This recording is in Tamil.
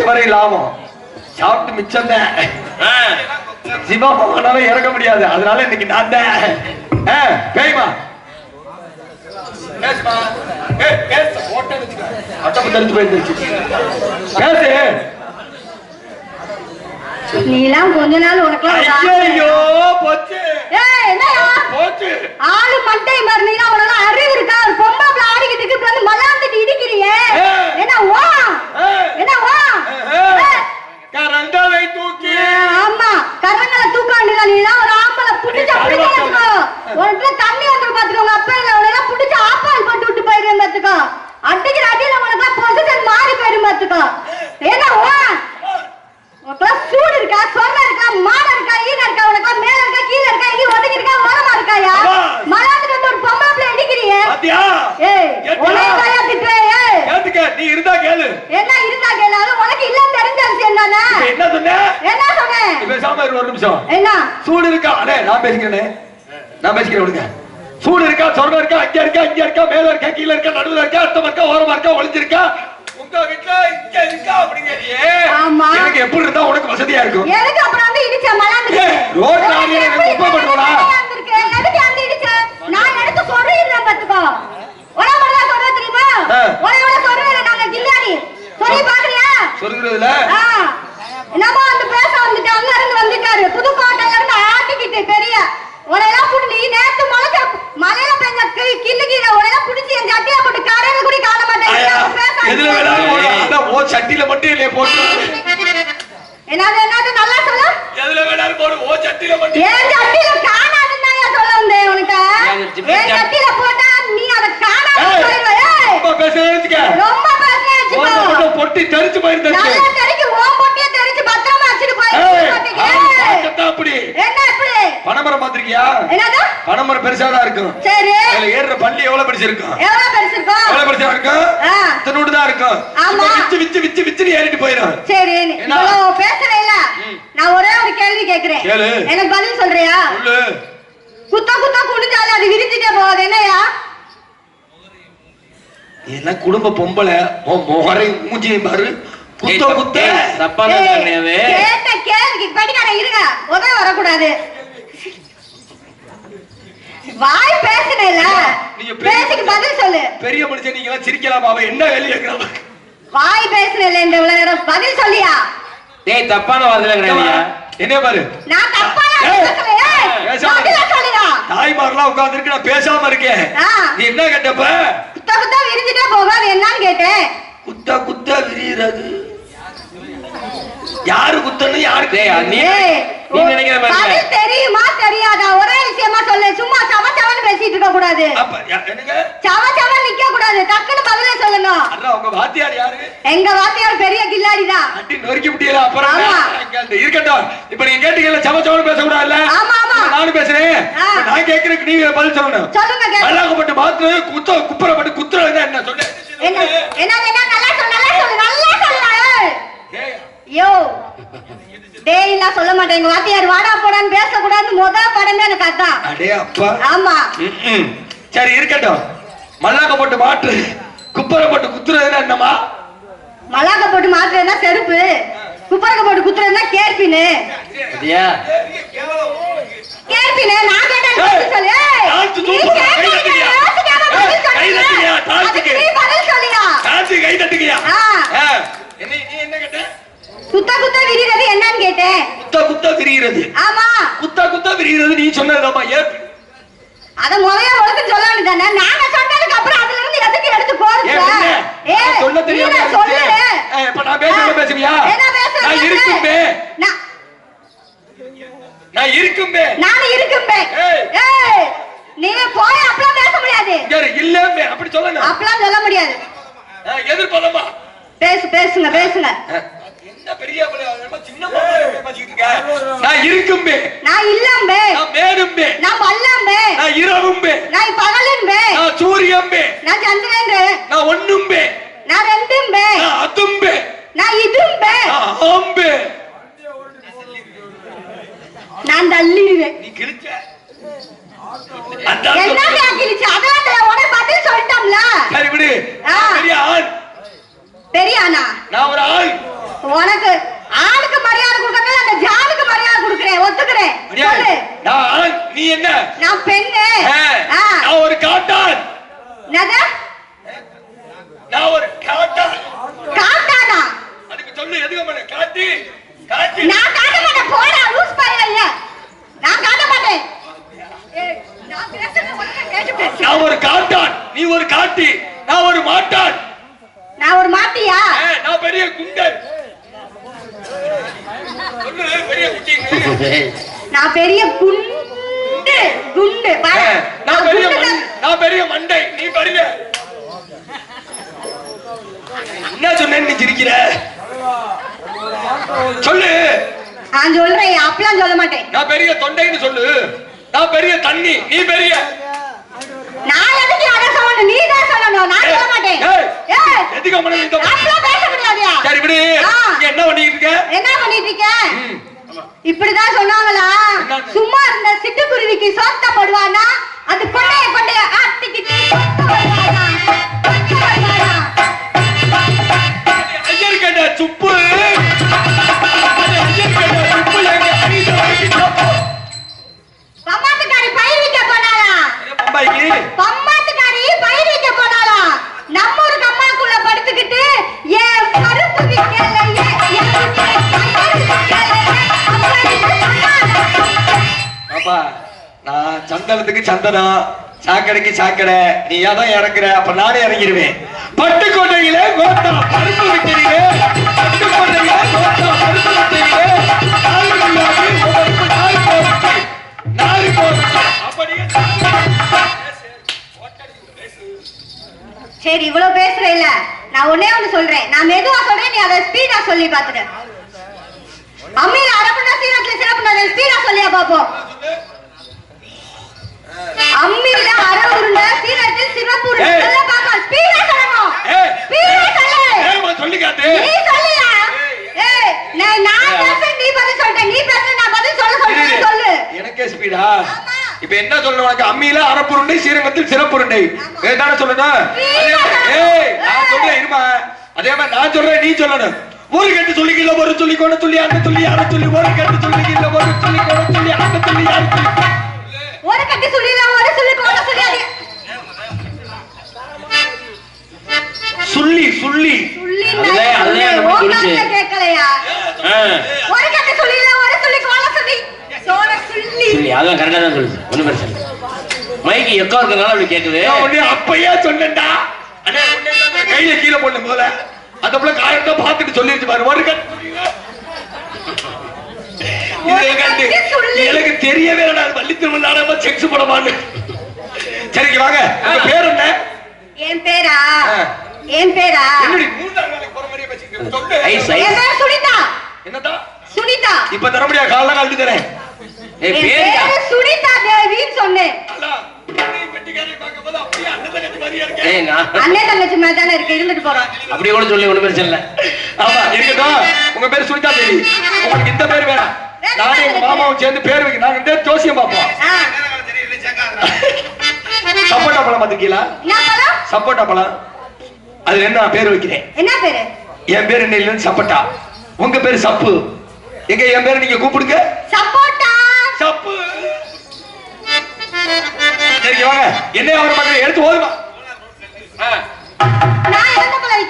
வரை லாபம். சாப்பிட்டு மிச்சம் தான் சிவா போகனால இறங்க முடியாது. அதனால இன்னைக்கு நான் தான் பேய்மா. நீலாம் கொஞ்ச நாள்? போச்சு. ஆளு மட்டை மாதிரி. நீலாம் உனக்கு அறிவு இருக்கா ஒரு பொம்பளை பிள்ளை ஆடிக்கிட்டு இருக்கு, இப்ப வந்து மல்லாந்துட்டு இடிக்கிறியே ஏய். என்ன வா ஏய். என்ன வா ஏய். ஏய். கரண்டலை தூக்கி ஏய், ஆமா கரங்களை தூக்க வேண்டியதா நீலாம் ஒரு ஆம்பளை புடிச்சா ஏய், புடிச்சு கருவாக்கம். வச்சுக்கோ ஒரு இடத்துல தண்ணி வந்து பாத்துக்கோ உங்க அப்பா இல்ல உனக்கு புடிச்சு ஆப்பால் போட்டு விட்டு போயிருவேன் பாத்துக்கோ அடிக்கிற அடியில உனக்கு பொசிஷன் மாறி வா உனக்குலாம் சூடு இருக்கா? சொர்ண இருக்கா? மானம் இருக்கா? ஈன இருக்கா? உனக்குலாம் மேல இருக்கா? கீழ இருக்கா? இங்க ஒதுங்கி இருக்கா? ஓரமா இருக்காயா. மலாந்துட்டு வந்து ஒரு பொம்பளை பிள்ளை அடிக்கிறியே? ஏய்? உனக்கு நீ இருந்தா கேளு. என்ன இருந்தா கேளாலும் உனக்கு இல்லன்னு தெரிஞ்ச விஷயம் தானே இப்ப என்ன சொன்ன? என்ன சொன்னேன் பேசாம இரு ஒரு நிமிஷம். என்ன? சூடு இருக்கா? அண்ணே நான் பேசிக்கிறேனே. நான் பேசிக்கிறேன் சூடு இருக்கா? சொர்ணம் இருக்கா? அங்க இருக்கா? இங்க இருக்கா? மேல இருக்கா? கீழ இருக்கா? நடுவுல இருக்கா? அர்த்தம் இருக்கா ஓரமா இருக்கா? ஒளிஞ்சிருக்கா? உங்க வீட்டுல இங்க இருக்கா அப்படிங்கிறியே ஆமா. எனக்கு எப்படி இருந்தா உனக்கு வசதியா இருக்கும்? எதுக்கு அப்புறம் வந்து இடிச்ச மலாந்துட்டு ஏய், ரோட்ல எனக்கு குப்பை பண்ணுவடா? எதுக்கு வந்து இடிச்ச நான் எடுத்து சொல்றேன் பாத்துக்கோ உன மட்டும் சொல்ற தெரியுமா ஆ. உன சொல்றேன் நாங்க கில்லாடி சொல்லி பாக்குறியா சொல்லுகிறதுல ஆ. என்னமோ வந்து பேச வந்துட்டு அங்க இருந்து வந்துட்டாரு புதுக்கோட்டையில இருந்து ஆட்டிக்கிட்டு பெரிய உனையெல்லாம் புடி நீ நேத்து முளைச்ச மலையில பெஞ்ச கி- கிள்ளு கீழே உனையெல்லாம் புடிச்சு என் சட்டியா போட்டு கடையில கூட காண ஆயா, மாட்டேன் எதுல வேணாலும் போடு. அதான் ஓ சட்டியில மட்டும் இல்லையே போட்டு என்னது என்னது நல்லா சொல்ல எதுல வேணாலும் போடு ஓ சட்டியில மட்டும் என் சட்டியில காணாதுன்னு தான் ஏன் சொல்ல வந்தேன் உனக்கு அது ஜிப்பி என் ஜா- சட்டியில போட்டா நீ அதை காணாது ஏய், போயிடுவ ஏய். ரொம்ப பேசுறேன்னு வச்சுக்க. ரொம்ப பேசுனேன் ஓ, வச்சுக்கோ மட்டும் பொட்டி தெரிச்சு போயிருந்துச்சு நல்லா தெரிஞ்சு ஓ பொட்டிய தெரிஞ்சு பத்திரமா வச்சுட்டு போய் ஏய், போட்டுக்க. ஆள் ஏய். பார்க்கத்தான் அப்படி? என்ன இப்படி? பனைமரம் பாத்திருக்கியா என்னது? பனைமரம் பெருசா தான் இருக்கும். சரி. அதுல ஏறுற பள்ளி எவ்வளவு பெருசு இருக்கும் எவ்வளவு பெருசு இருக்கும்? எவ்வளவு பெருசா இருக்கும் இத்தனோடு தான் இருக்கும். ஆமா. விச்சு விச்சு விச்சு விச்சுன்னு ஏறிட்டு போயிடும். சரி? இவ்வளவு பேசுறேல ம். நான் ஒரே ஒரு கேள்வி கேக்குறேன். கேளு. எனக்கு பதில் சொல்றியா? குத்த குத்த குடிஞ்சாலும் அது விரிஞ்சிட்டே போகுது. என்னையா என்ன குடும்ப பொம்பளை? உன் முகரை மூஞ்சியும் பாரு. குத்த குத்த. தப்பான ஏய், கிடையாது கேட்ட கேள்விக்கு இருங்க. உதவி வரக்கூடாது. வாய் பேசுனேல பேசிக்கு பதில் சொல்லு. பெரிய மனுஷன் நீங்க எல்லாம் சிரிக்கலாம்? அவன் என்ன வேலை கேட்கிறான் வாய் பேசுனேல இந்த இவ்வளவு நேரம். பதில் சொல்லியா? டேய் தப்பான வார்த்தை கிடையாது என்ன பாரு. நான் தப்பா ஏய், பேசல ஏய் பேசாம பதில சொல்லுடா. தாய்மாரெல்லாம் உட்கார்ந்து இருக்கு நான் பேசாம இருக்கேன். நீ என்ன கேட்டப்ப குத்த குத்த விரிஞ்சிட்டே போகாது என்னன்னு கேட்டேன் குத்த விரிகிறது யாரு ஏய், நீ நினைக்கிற மாதிரி தெரியுமா தெரியாதா? ஒரே விஷயமா சொல்லு. சும்மா சவ சவன்னு பேசிட்டு இருக்க கூடாது. சவ சவன்னு நிக்க கூடாது. டக்குன்னு பதிலே உங்க வாத்தியார் யாரு? எங்க வாத்தியார் பெரிய கில்லாடி தான். நொறுக்கி விட்டீங்களா அப்புறம் இருக்கட்டும். இப்ப நீங்க கேட்டீங்கல்ல பேசக்கூடாதுல்ல? ஆமா, ஆமா. இப்ப நானும் பேசுறேன். நான் கேட்கறதுக்கு நீங்க பதில் சொல்லணும். சொல்லுங்க வெள்ளாக்கப்பட்டு மாத்து குத்த குப்புறப்பட்டு குத்துறதுன்னா என்ன? சொல்லு. என்ன என்ன நல்லா சொல்லு நல்லா சொல்லு நல்லா சொல்லு ஏய், யோ! டேய் நான் சொல்ல மாட்டேன். எங்க வாத்தியார் வாடா போடான்னு பேசக்கூடாதுன்னு முத படமே எனக்கு அதான். அடே அப்பா. ஆமா. ம்ம். சரி இருக்கட்டும். மல்லாக்க போட்டு மாட்டு. குப்பரை போட்டு குத்துறதுன்னா என்னமா மல்லாக்க போட்டு மாத்துறதுனா செருப்பு. குப்பரக்க போட்டு குத்துறதுனா கேர்பின்னு. சரியா கேர்பின்னு நான் கேட்டேன் ஏய், பதில் சொல்லு ஏய், டான்ஸ் நீ சூப்பரா, கை கேட்டீங்க, தட்டுறியா? யோசிக்காம பதில் ஏய், கை சொல்றீங்க. தட்டுறியா, டான்ஸுக்கு? அதுக்கு நீ பதில் சொல்லியா டான்ஸ் கை தட்டுக்கியா ஆ. ஆ. என்ன நீ என்ன கேட்ட குத்த குத்த விரிறது என்னன்னு கேட்டேன். குத்த குத்த விரிகிறது. ஆமா. குத்த குத்த விரிகிறது நீ சொன்னதுதாம்மா ஏன் அத முதல்ல உனக்கு சொல்ல வேண்டியதானே நாங்க சொன்னதுக்கு அப்புறம் அதுல இருந்து எதுக்கு எடுத்து போறது நான் சொல்ல தெரியாம சொல்லு இப்ப நான் பேசுறத பேசுவியா? என்ன பேசுறது? நான் இருக்கும்பே. நான் இருக்கும்பே. நான் இருக்கும்பே. ஏய். நீ போய் அப்பலாம் பேச முடியாது. இங்க இரு, இல்லம்பே. அப்படி சொல்லணும் அப்பலாம் சொல்ல முடியாது. எதிர்ப்பதமா பேசு பேசுங்க பேசுங்க. பெரிய சின்ன? நான் இருக்கும்பே நான் இல்லம்பே நான் மேடும்பே நான் பல்லம்பே நான் இரவும்பே நான் பகலும்பே நான் சூரியம்பே நான் சந்திரன் நான் ஒண்ணும்பே நான் ரெண்டும்பே நான் அதும்பே நான் இதும்பே நான் தள்ளிடுவேன் நீ கிழிச்ச அதான் என்ன சொல்றேன். கேக்கிருச்சு அதான் தெ- உடனே பதில் சொல்லிட்டோம்ல சரி விடு ஆ. நான் பெரிய ஆள் பெரியானா நான் ஒரு ஆள் உனக்கு ஆளுக்கு மரியாதை கொடுக்கறதுல அந்த ஜானுக்கு மரியாதை கொடுக்குறேன் ஒத்துக்கிறேன் அடியே, சொல்லு நான் ஆண், நீ என்ன? நான் பெண்ணு. நான் ஒரு காட்டான்? நான் ஒரு காட்டான். காட்டானா? அதுக்கு சொல்லு எதுக்கு பண்ண காட்டி? காட்டி. நான் காட்ட மாட்டேன் போடா லூஸ் பையன் இல்ல நான் காட்ட மாட்டேன் ஏய், நான் பேசுறது ஒழுங்கா கேட்டு பேசு. நான் ஒரு காட்டான். நீ ஒரு காட்டி. நான் ஒரு மாட்டான். நான் ஒரு மாட்டியா? நான் பெரிய குண்டர். சொல்லு பெரிய குட்டின்னு நான் பெரிய குண்டு குண்டு. நான் பெரிய நான் பெரிய மண்டை. நீ பெரிய. என்ன சொன்னேன்னு நீ சிரிக்கிற? சொல்லு. நான் சொல்றேன் அப்பெல்லாம் சொல்ல மாட்டேன். நான் பெரிய தொண்டைன்னு சொல்லு. நான் பெரிய தண்ணி நீ பெரிய. நான் எதுக்கு அதை சொல்லணும்? நீ தான் சொல்லணும். நான் சொல்ல மாட்டேன். ஏய், எதுக்கு இந்த அப்படிலாம் பேச முடியாதுயா? சரி விடு. நீ என்ன பண்ணிட்டு இருக்க? என்ன பண்ணிட்டு இருக்க. இப்படிதான் சொன்னாங்களா? சும்மா இருந்த சிட்டுக்குருவிக்கு சோத்த போடுவானா அது கொண்டைய கொண்டைய ஆட்டிக்கிட்டு சந்தனத்துக்கு சந்தனம் சாக்கடைக்கு சாக்கடை நீ தான் இறங்குற அப்ப நானே இறங்கிடுவேன் பட்டுக்கோட்டையில கோத்தா பருப்பு விக்கிறீங்க பட்டுக்கோட்டையில கோத்தா பருப்பு விக்கிறீங்க சரி இவ்வளவு பேசுற இல்ல நான் ஒன்னே ஒண்ணு சொல்றேன். நான் மெதுவா சொல்றேன் நீ அதை ஸ்பீடா சொல்லி பாத்துட்டு அம்மையில அரப்புனா சீரத்துல சிறப்புனா ஸ்பீடா சொல்லியா பாப்போம் அம்மியில அரை சீரத்தில் ஸ்பீடா சொல்லணும். ஸ்பீடா சொல்லு. சொல்லி காட்டு. நீ சொல்லியா ஏய். நான் நான் பேசுறேன் நீ பதில் சொல்லிட்ட நீ பேசுற நான் பதில் சொல்ல இரு, சொல்றேன். இரு. சொல்லு. எனக்கே ஸ்பீடா ஆமா. இப்ப என்ன சொல்லணும் உனக்கு? அம்மியில அரப்புருண்டை சீரகத்தில் சிறப்புருண்டை. வேதான சொல்லணும். ஏய் நான் சொல்றேன் இருமா. அதே மாதிரி நான் சொல்றேன் நீ சொல்லணும். ஒரு கட்டு சொல்லிக்கல ஒரு சொல்லி கொண்டு சொல்லி அந்த சொல்லி யாரு சொல்லி ஒரு கட்டு சொல்லிக்கல ஒரு சொல்லி சொல்லி சரி அதான் கரெக்டா தான் சொல்லுது. ஒண்ணும் பிரச்சனை. மைக்கு எக்கோ இருக்கிறதுனால அப்படி கேக்குது. நான் உன்னை அப்பயே சொன்னேன்டா. அண்ணே. கையில கீழே போடணும் போல அந்த பிள்ளை காயத்தை பார்த்துட்டு சொல்லிருச்சு பாரு ஒரு எனக்கு தெரியவே நான் வள்ளி திருமணம் செக்ஸ் போடமான்னு. சரிங்க வாங்க. உங்க பேர் என்ன? என் பேரா. என் பேரா? என்னடி மூணாம் நாளைக்கு போற மாதிரியே பேசிக்கிட்டு சொல்லு. ஐஸ் என் ஐஸ் பேர் சுனிதா. என்னடா? சுனிதா. இப்ப தர முடியாது காலைல கழட்டி தரேன் என் பேரு சுனிதா தேவின்னு சொன்னேன். தங்கச்சி மாதிரி தானே இருக்கு இருந்துட்டு போறோம். அப்படி கூட சொல்லி பிரச்சனை இல்லை. ஆமா இருக்கட்டும். உங்க பேர் சுனிதா தேவி. உங்களுக்கு இந்த பேர் வேணாம். நானும் எங்க மாமாவும் சேர்ந்து பேர் வைக்க நாங்க ஜோசியம் பார்ப்போம். ஆ. சப்போட்டா பழம் பழம்? சப்போட்டா பழம். அதுல என்ன பேர் வைக்கிறேன்? என்ன பேரு? என் பேர் என்ன இல்லைன்னு சப்போட்டா. உங்க பேர் சப்பு. எங்க என் பேர் நீங்க கூப்பிடுங்க. சப்பு என்ன அவர் மக்கள் எடுத்து ஓதுமா. நான் என்ன பழம்